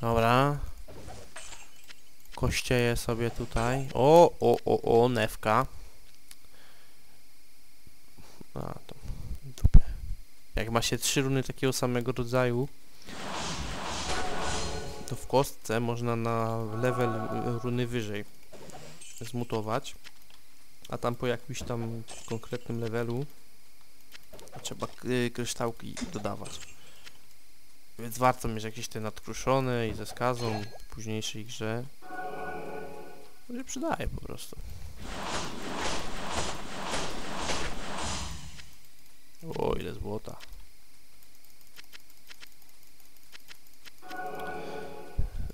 Dobra. Kościeje sobie tutaj. O, o, o, o, newka. A, to dupie. Jak ma się trzy runy takiego samego rodzaju, to w kostce można na level runy wyżej zmutować. A tam po jakimś tam konkretnym levelu trzeba y, kryształki dodawać. Więc warto mieć jakieś te nadkruszone i ze skazą w późniejszej grze. To się przydaje po prostu. O, ile złota.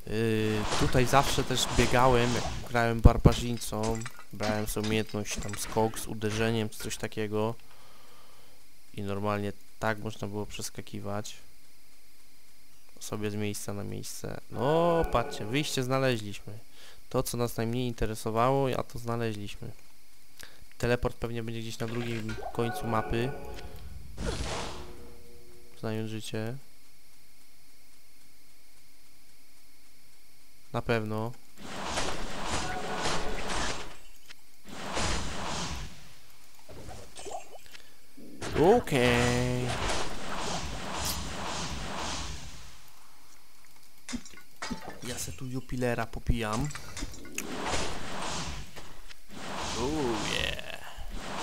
Yy, tutaj zawsze też biegałem, jak grałem barbarzyńcą. Brałem sobie umiejętność tam skok z uderzeniem, czy coś takiego. I normalnie tak można było przeskakiwać sobie z miejsca na miejsce. No, patrzcie, wyjście znaleźliśmy. To, co nas najmniej interesowało, a to znaleźliśmy. Teleport pewnie będzie gdzieś na drugim końcu mapy. Znając życie. Na pewno. Okej. Ja se tu Jupilera popijam. Yeah.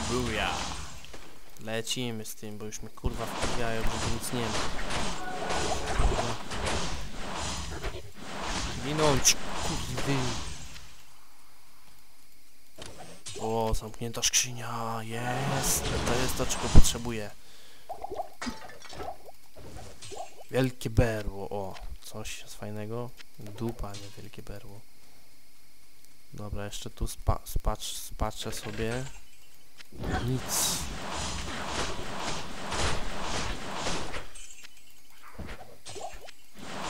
Buja. Lecimy z tym, bo już mnie kurwa wkurwiają, że nic nie ma. Kurwa. Ginąć, kurwy. O, zamknięta skrzynia, jest. To jest to, czego potrzebuję. Wielkie berło, o. Coś fajnego. Dupa, nie wielkie berło. Dobra, jeszcze tu spa spacz spatrzę sobie. Nic.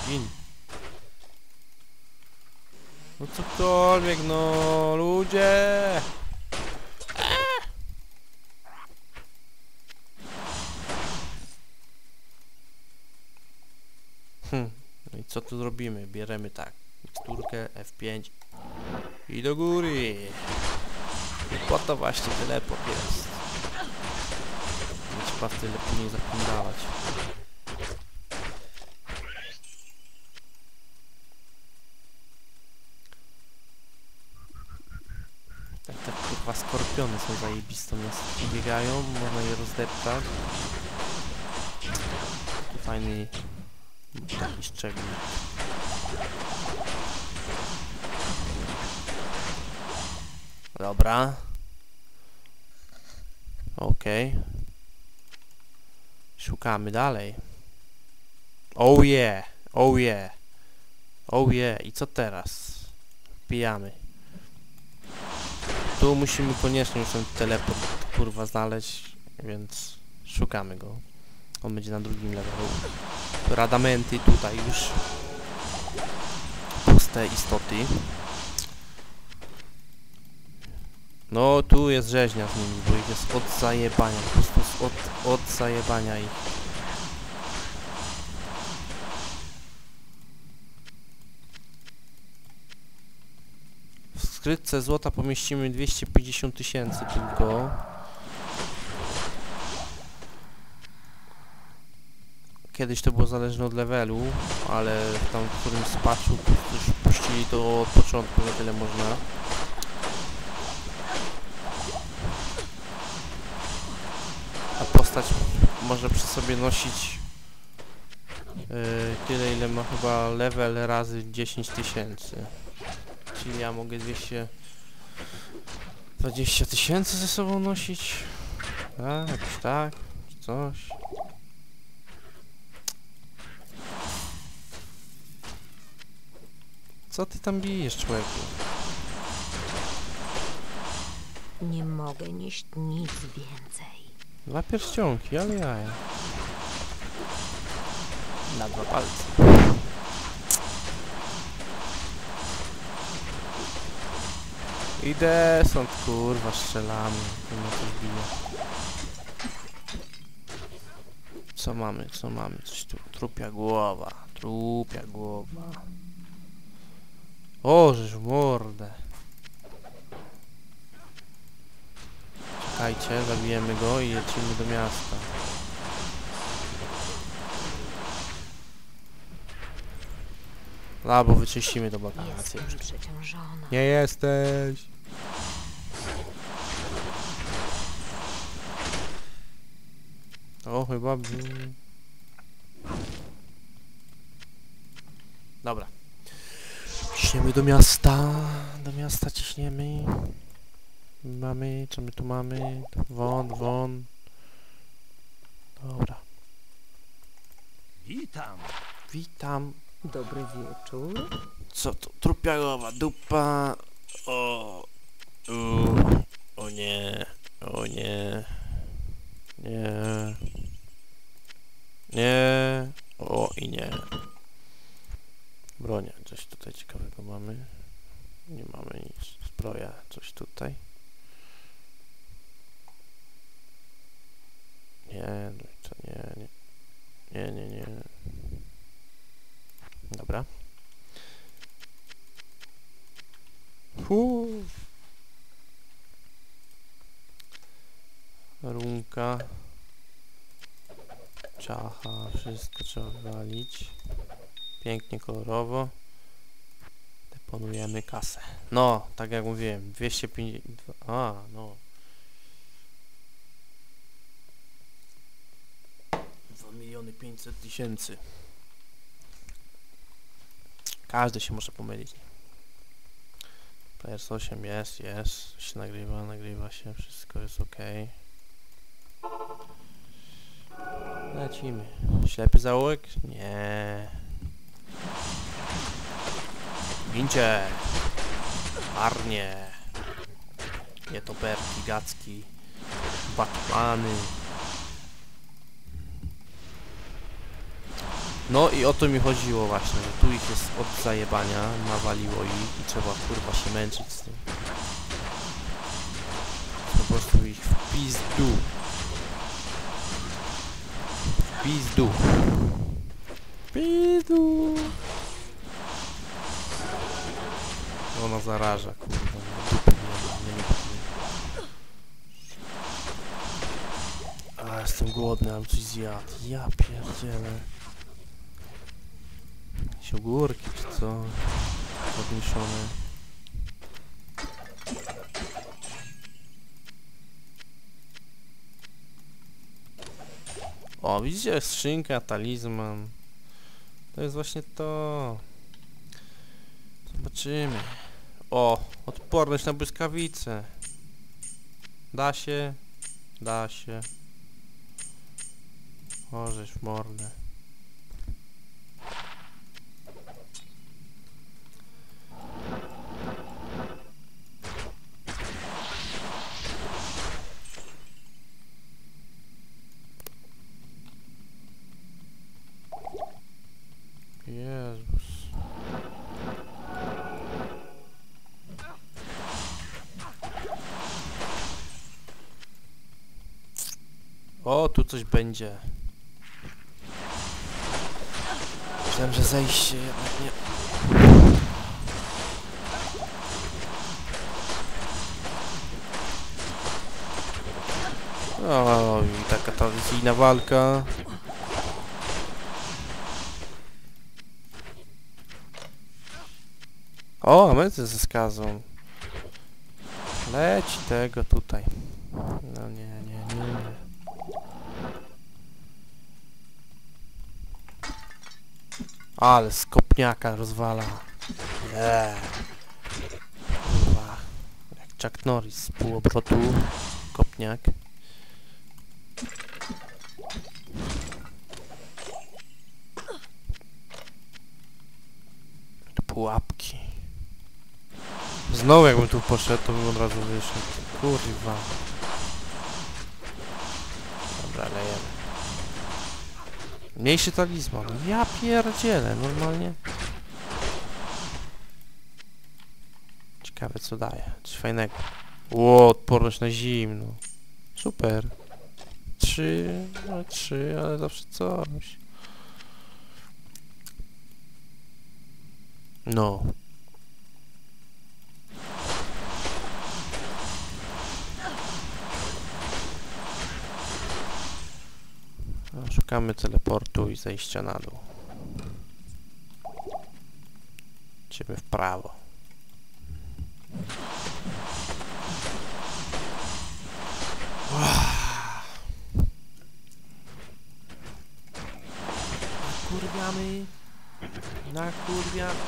Gin. No cokolwiek, no ludzie! Hm, i co tu zrobimy? Bierzemy tak, miksturkę F5 i do góry. I po to właśnie teleport jest. Trzeba tyle później zapomniawać. Tak, te kurwa skorpiony są zajebiste, nas biegają, można je rozdeptać. Fajny Dobra. Okej. Szukamy dalej. Oh yeah! Oh yeah! Oh yeah! I co teraz? Wbijamy. Tu musimy koniecznie już ten teleport kurwa znaleźć, więc szukamy go. On będzie na drugim levelu. Radamenty tutaj już. Puste istoty. No tu jest rzeźnia z nimi, bo ich jest od zajebania, po prostu od, od zajebania ich. W skrytce złota pomieścimy 250 tysięcy tylko. Kiedyś to było zależne od levelu, ale tam w którymś z patchu już puścili to od początku, na tyle można. A postać może przy sobie nosić yy, tyle ile ma chyba level razy 10 tysięcy. Czyli ja mogę 220 tysięcy ze sobą nosić. Tak, jakoś tak, czy coś. Co ty tam bijesz, człowieku? Nie mogę nieść nic więcej. Dwa pierścionki, ale jaja. Na dwa palce. Idę stąd, kurwa, strzelamy. Na coś bije. Co mamy, co mamy? Coś tu, trupia głowa, trupia głowa. O, żeż w mordę. Czekajcie, zabijemy go i lecimy do miasta. A, bo wyczyścimy to przeciążona. Nie jesteś. O, chyba... Dobra. Ciśniemy do miasta. Do miasta ciśniemy. Mamy, co my tu mamy? Won, won. Dobra. Witam. Witam. Dobry wieczór. Co to? Trupiagowa dupa. O. U. O nie. O nie. Nie. Nie. O i nie. Bronia. Coś tutaj ciekawego mamy. Nie mamy nic. Zbroja. Coś tutaj. Nie. no To nie. Nie. Nie, nie, nie. Dobra. Runka. Czacha, wszystko trzeba walić. Pięknie, kolorowo. Deponujemy kasę. No, tak jak mówiłem, 250... A, no. 2 miliony 500 tysięcy. Każdy się może pomylić. PS8 jest, jest, się nagrywa, nagrywa się, wszystko jest ok. Lecimy. Ślepy zaułek? Nie. Gincie! Arnie! Nietoperki, gacki, batmany. No i o to mi chodziło właśnie, że tu ich jest od zajebania, nawaliło ich i trzeba kurwa się męczyć z tym. Po prostu ich w pizdu. W pizdu. W Pizdu. Ona zaraża, kurwa. nie, lubię. A, jestem głodny, ale coś zjadł. Ja pierdzielę. Jakieś ogórki czy co? Podmieszone. O, widzicie? Skrzynka, talizman. To jest właśnie to. Zobaczymy. O, odporność na błyskawice. Da się. Da się. O, żeś w mordę. O, tu coś będzie. Myślałem, że zejście nie. O, i taka tradycyjna walka. O, ametyst ze skazą. Leci tego tutaj. No nie, nie, nie. Ale skopniaka rozwala. Nie. Kurwa. Jak Chuck Norris z półobrotu. Kopniak. Pułapki. Znowu jakbym tu poszedł, to bym od razu wyszedł. Kurwa. Dobra, lejemy. Mniejszy talizman. Ja pierdzielę, normalnie. Ciekawe co daje. Coś fajnego. Ło, odporność na zimno. Super. Trzy, no trzy, ale zawsze coś. No. Szukamy teleportu i zejścia na dół. Idziemy w prawo. Nakurwiamy. Nakurwiamy.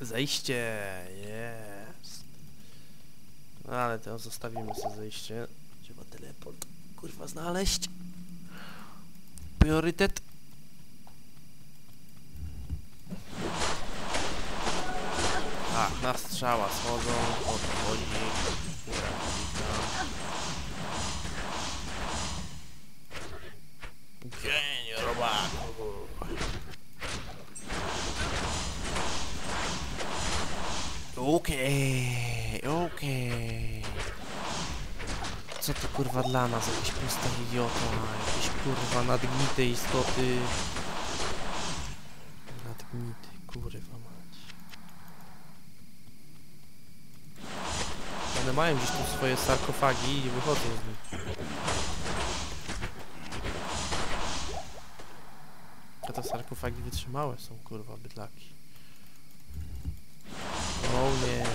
Zejście. Jest. No ale to zostawimy sobie zejście. Trzeba teleport kurwa znaleźć. Priorytet. Tak, na strzała schodzą, odchodzi. Genio robaku. Okej, okej. Co to kurwa dla nas? Jakiś pusta idiota, jakieś kurwa nadgnite istoty. Nadgnity, kurwa mać. One mają gdzieś tu swoje sarkofagi i wychodzą z nich. A te sarkofagi wytrzymałe są, kurwa, bydlaki. O nie.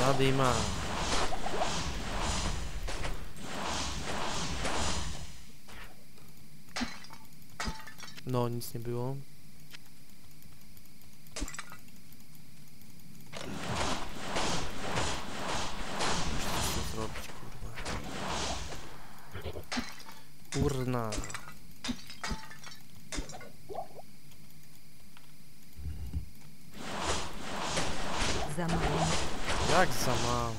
Zadyma. No, nic nie było. Muszę coś zrobić, kurwa. Urna. Za mało. Jak za mało.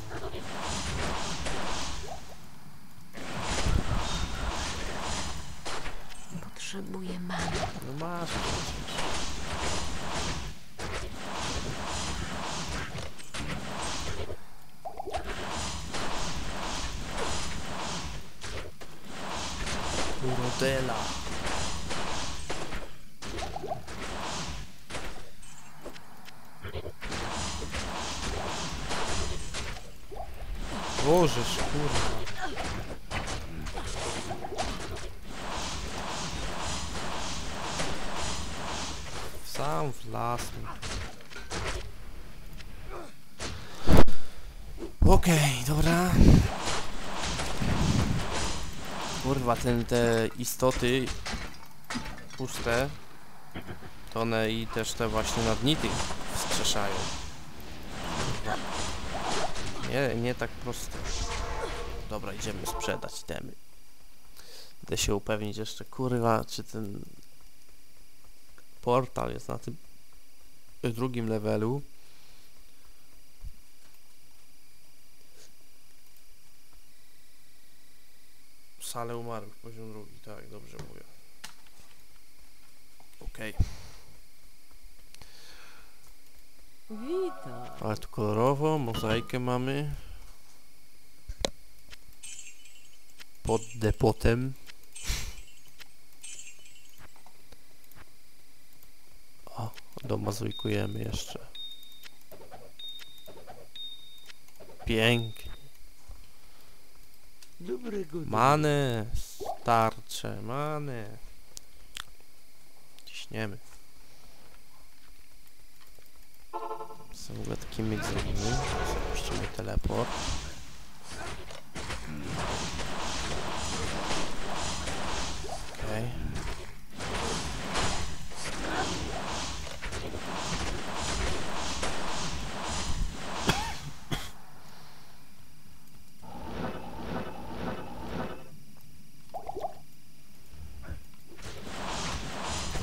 Potrzebuję many. No masz. Urodela. Bożeż, kurwa. Sam w las. Okej, dobra. Kurwa, ten, te istoty puste, to one i też te właśnie nadnity wskrzeszają. Nie, nie tak prosto. Dobra, idziemy sprzedać temy. Idę się upewnić jeszcze, kurwa, czy ten portal jest na tym drugim levelu. Salę umarłych, poziom drugi, tak, dobrze mówię. Okej, Witam. ale tu kolorowo, mozaikę mamy. Pod depotem. O, domazujkujemy jeszcze. Pięknie. Dobrego Manę, starcze, manę. Ciśniemy. Co w ogóle taki myk zrobimy? Zapuścimy teleport. Okej.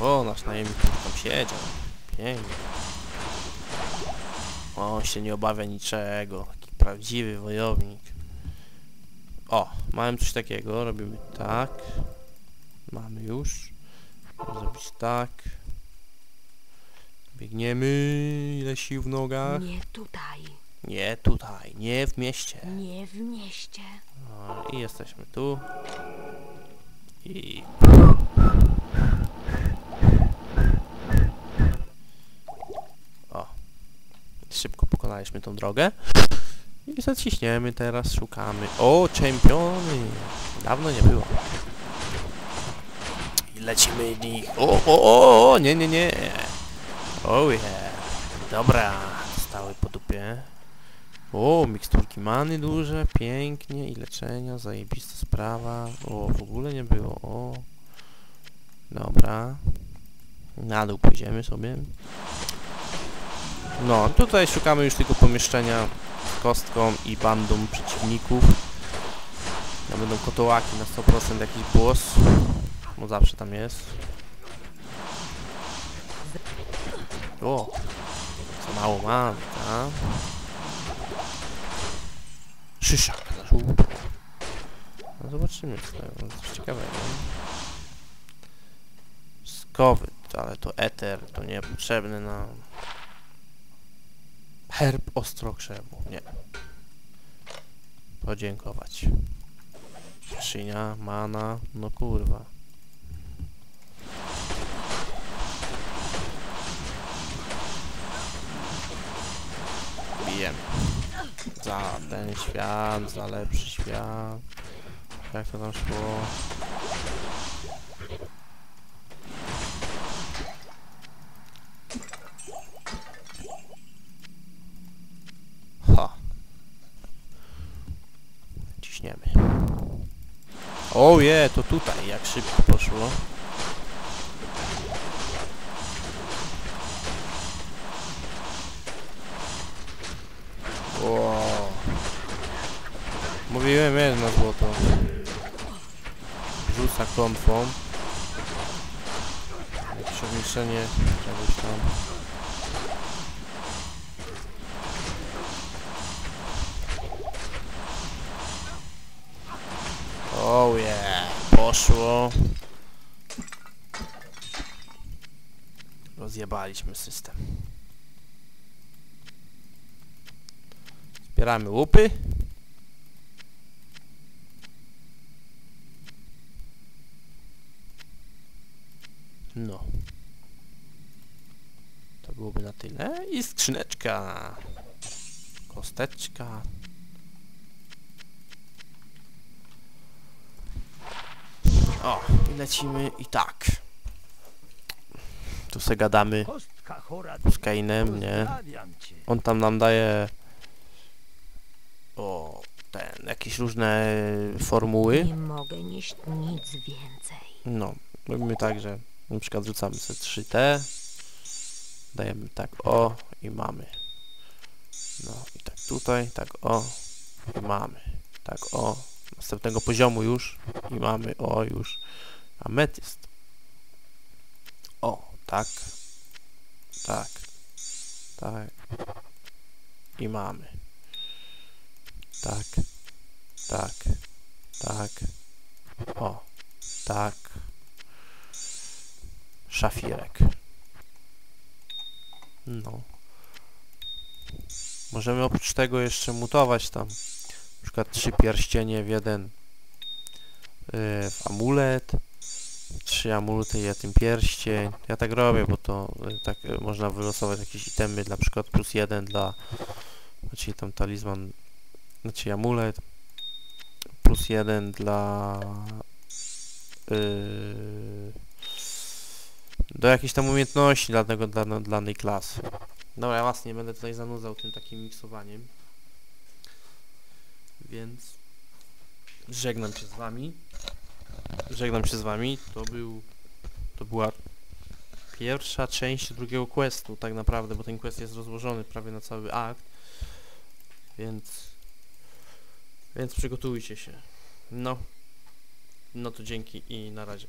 O, nasz najemnik już tam siedział. Pięknie. On się nie obawia niczego. Taki prawdziwy wojownik. O, mamy coś takiego. Robimy tak. Mamy już. Zrobić tak. Biegniemy. Ile sił w nogach? Nie tutaj. Nie tutaj, nie w mieście. Nie w mieście. O, I jesteśmy tu. I... Szybko pokonaliśmy tą drogę. I zaciśniemy teraz, szukamy. O, czempiony! Dawno nie było. I lecimy. O, o, o, o, nie, nie, nie. Oh yeah. Dobra, stały po dupie. O, miksturki many duże, pięknie i leczenia, zajebista sprawa. O, w ogóle nie było, o. Dobra. Na dół pójdziemy sobie. No, tutaj szukamy już tylko pomieszczenia z kostką i bandą przeciwników. No będą kotołaki na 100% jakiś boss. Bo zawsze tam jest. O! Co mało mam, tak? Szyszak na. No zobaczymy co to jest coś ciekawego. Skowy, ale to eter, to niepotrzebny nam. Herb ostrokrzewu, nie. Podziękować. Skrzynia, mana, no kurwa. Bijemy. Za ten świat, za lepszy świat. Jak to tam szło? Ha. Ciśniemy. O je, to tutaj, jak szybko poszło. Wow. Mówiłem jedno złoto. Rzuca klątwą. Przemieszczenie czegoś tam. Oh yeah, poszło. Rozjebaliśmy system. Zbieramy łupy. No. To byłoby na tyle. I skrzyneczka. Kosteczka. O, i lecimy i tak. Tu se gadamy z Kainem, nie? On tam nam daje o ten, jakieś różne formuły. Nie mogę nieść nic więcej. No, robimy tak, że na przykład rzucamy sobie 3T, dajemy tak o i mamy. No i tak tutaj, tak o i mamy. Tak o, następnego poziomu już i mamy o już ametyst. O, tak, tak, tak i mamy. Tak, tak, tak, o, tak. Szafirek. No. Możemy oprócz tego jeszcze mutować tam. Na przykład trzy pierścienie w jeden yy, w amulet. Trzy amulety i jeden pierścień. Ja tak robię, bo to yy, tak yy, można wylosować jakieś itemy, na przykład plus jeden dla znaczy tam talizman, znaczy amulet plus jeden dla yy, do jakiejś tam umiejętności dla, tego, dla, dla danej klasy. Dobra, ja was nie będę tutaj zanudzał tym takim miksowaniem. Więc żegnam się z wami. Żegnam się z wami. To był to była pierwsza część drugiego questu tak naprawdę, bo ten quest jest rozłożony prawie na cały akt. Więc więc przygotujcie się. No. No to dzięki i na razie.